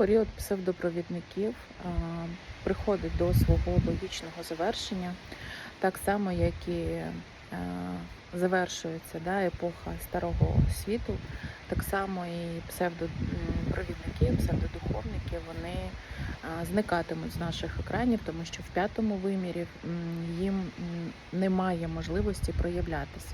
період псевдопровідників приходить до свого логічного завершення, так само, як і завершується да, епоха старого світу, так само і псевдопровідники, псевдодуховники, вони зникатимуть з наших екранів, тому що в п'ятому вимірі їм немає можливості проявлятись.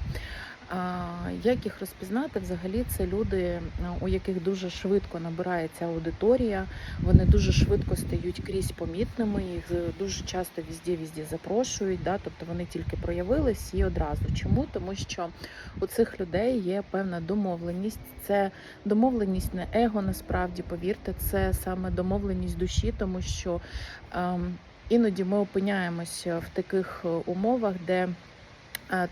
Як їх розпізнати? Взагалі це люди, у яких дуже швидко набирається аудиторія, вони дуже швидко стають крізь помітними, їх дуже часто візді-візді запрошують, да? тобто вони тільки проявились і одразу. Чому? Тому що у цих людей є певна домовленість. Це домовленість не его, насправді, повірте, це саме домовленість душі, тому що ем, іноді ми опиняємося в таких е, умовах, де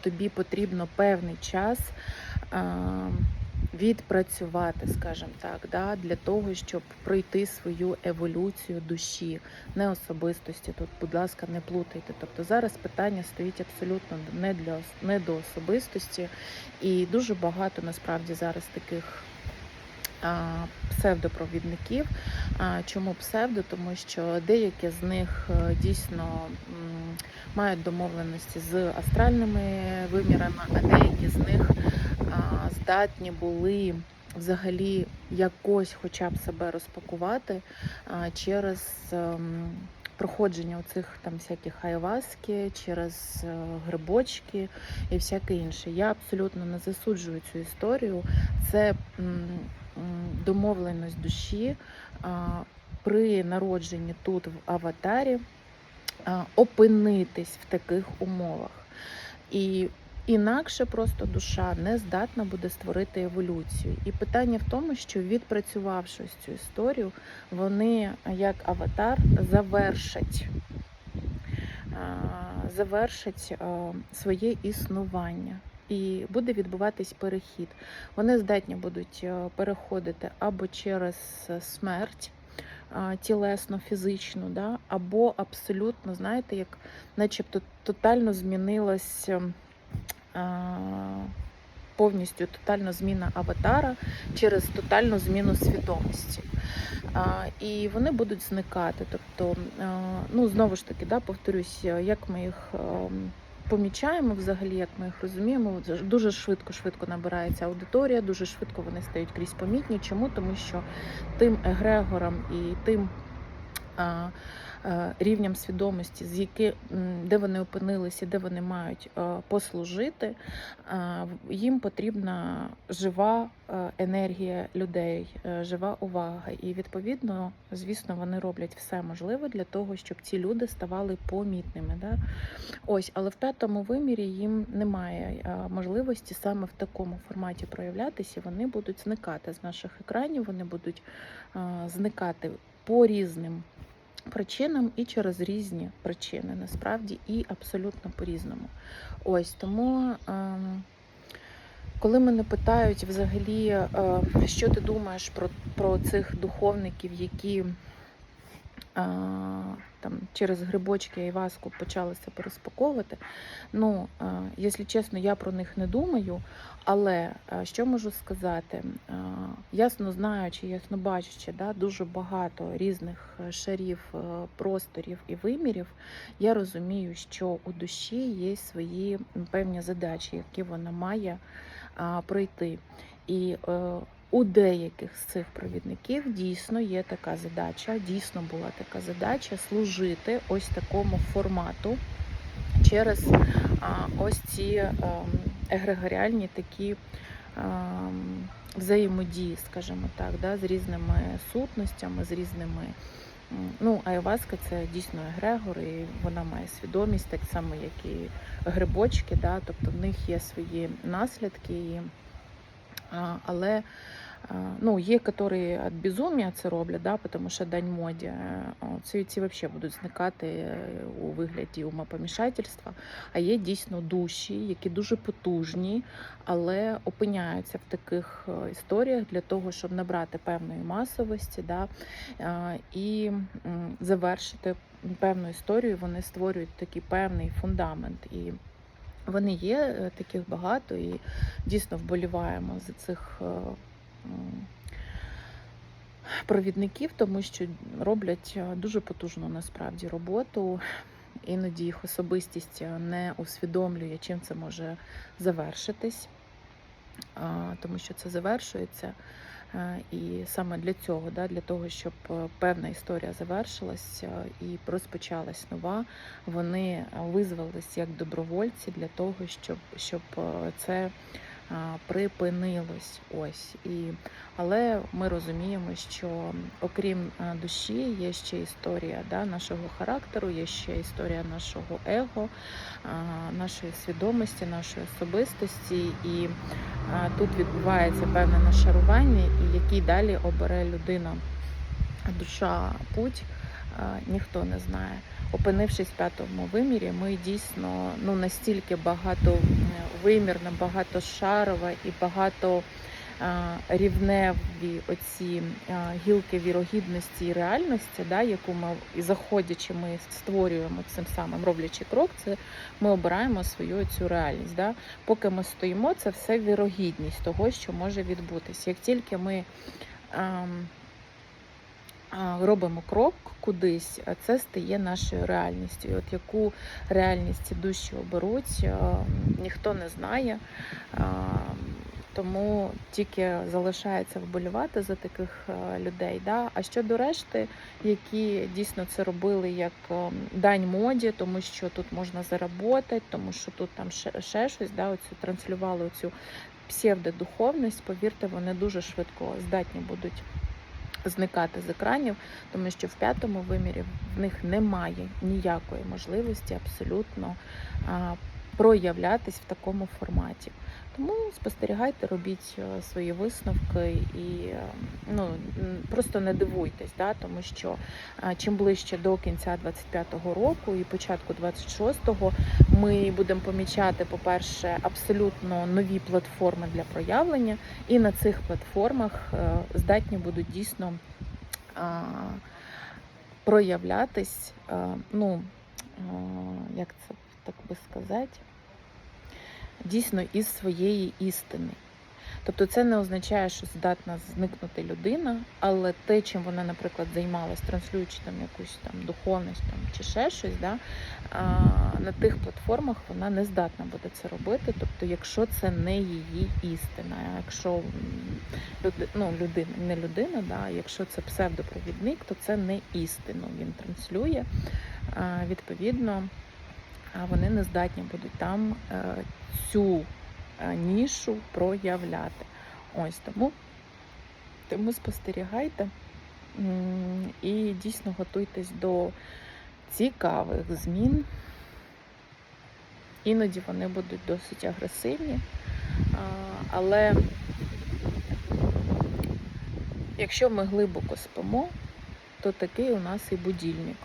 тобі потрібно певний час відпрацювати, скажімо так, да, для того, щоб пройти свою еволюцію душі, не особистості. Тут, будь ласка, не плутайте. Тобто зараз питання стоїть абсолютно не для не до особистості, і дуже багато насправді зараз таких. Псевдопровідників. Чому псевдо? Тому що деякі з них е, дійсно мають домовленості з астральними вимірами, а деякі з них здатні були взагалі якось хоча б себе розпакувати через ем, проходження оцих там всяких айваски, через е, грибочки і всяке інше. Я абсолютно не засуджую цю історію. Це домовленість душі при народженні тут в аватарі опинитись в таких умовах. І інакше просто душа не здатна буде створити еволюцію. І питання в тому, що відпрацювавши цю історію, вони як аватар завершать. а, Завершать своє існування, і буде відбуватись перехід. Вони здатні будуть е, переходити або через е, смерть, тілесно, фізичну, да, або абсолютно, знаєте, як начебто тотально змінилась ем, повністю тотальна зміна аватара через тотальну зміну свідомості. І вони будуть зникати. Тобто, а, ну знову ж таки, да, повторюсь, як ми їх. Помічаємо взагалі, як ми їх розуміємо, дуже швидко, швидко набирається аудиторія, дуже швидко вони стають крізь помітні. Чому? Тому що тим егрегорам і тим рівням свідомості, з які, де вони опинилися, де вони мають послужити, їм потрібна жива енергія людей, е, жива увага. І відповідно, звісно, вони роблять все можливе для того, щоб ці люди ставали помітними. Да? Ось, але в п'ятому вимірі їм немає можливості саме в такому форматі проявлятися. Вони будуть зникати з наших екранів, вони будуть зникати по різним причинам і через різні причини, насправді, і абсолютно по-різному. Ось тому. ем, коли мене питають взагалі, е, що ти думаєш про, про цих духовників, які там через грибочки і васку почалися переспаковувати. Ну, якщо чесно, я про них не думаю. Але що можу сказати? Ясно знаючи, ясно бачачи, да, дуже багато різних е, шарів, е, просторів і вимірів, я розумію, що у душі є свої певні задачі, які вона має пройти. І е, у деяких з цих провідників дійсно є така задача, дійсно була така задача служити ось такому формату через ось ці егрегоріальні такі взаємодії, скажімо так, да, з різними сутностями, з різними. Ну, айваска це дійсно егрегор, і вона має свідомість, так само, як і грибочки, да, тобто в них є свої наслідки. І, але ну, є, які від безумія це роблять, да, тому що дань моді. Ці, ці взагалі будуть зникати е, у вигляді умопомішательства. А є дійсно душі, які дуже потужні, але опиняються в таких е, історіях для того, щоб набрати певної масовості да, е, і завершити певну історію. Вони створюють такий певний фундамент. І вони є, е, таких багато, і дійсно вболіваємо за цих провідників, тому що роблять е, дуже потужну насправді роботу. Іноді їх особистість е, не усвідомлює, чим це може завершитись, тому що це завершується. Е, І саме для цього, для того, щоб е, певна історія завершилась е, і розпочалась нова, вони е, визвались як добровольці для того, щоб, щоб е, це припинилось. Ось і але ми розуміємо, що окрім душі є ще історія да, нашого характеру, є ще історія нашого его, нашої свідомості, нашої особистості, і тут відбувається певне нашарування, і який далі обере людина, душа, путь, ніхто не знає. Опинившись в п'ятому вимірі, ми дійсно ну настільки багатовимірна, багатошарова і багато рівневі оці гілки вірогідності і реальності, да, яку ми і заходячи, ми створюємо цим самим, роблячи крок, це ми обираємо свою цю реальність. Да. Поки ми стоїмо, це все вірогідність того, що може відбутися. Як тільки ми ем, робимо крок кудись, а це стає нашою реальністю. І от яку реальність ці душі оберуть, ніхто не знає. Тому тільки залишається вболівати за таких людей. Да? А щодо решти, які дійсно це робили як дань моді, тому що тут можна заработати, тому що тут там ще, ще щось, да? оцю транслювали цю псевдодуховність, повірте, вони дуже швидко здатні будуть зникати з екранів, тому що в п'ятому вимірі в них немає ніякої можливості абсолютно проявлятись в такому форматі. Тому спостерігайте, робіть е, свої висновки і е, ну, просто не дивуйтесь, да, тому що чим ближче до кінця 25-го року і початку 26-го ми будемо помічати, по-перше, абсолютно нові платформи для проявлення, і на цих платформах е, здатні будуть дійсно проявлятись, ну, як це так би сказати, дійсно із своєї істини. Тобто це не означає, що здатна зникнути людина, але те, чим вона, наприклад, займалась, транслюючи там якусь там духовність там, чи ще щось, да, на тих платформах вона не здатна буде це робити. Тобто, якщо це не її істина, якщо люди, ну, людина, не людина, да, якщо це псевдопровідник, то це не істину він транслює. Відповідно, вони не здатні будуть там е, цю е, нішу проявляти. Ось тому, тому спостерігайте і дійсно готуйтесь до цікавих змін. Іноді вони будуть досить агресивні, але якщо ми глибоко спимо, то такий у нас і будильник.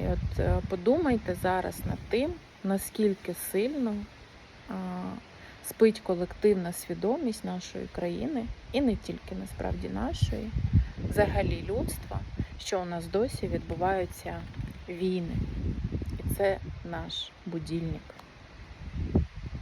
І от е, подумайте зараз над тим, наскільки сильно спить колективна свідомість нашої країни, і не тільки насправді нашої, взагалі людства, що у нас досі відбуваються війни. І це наш будильник.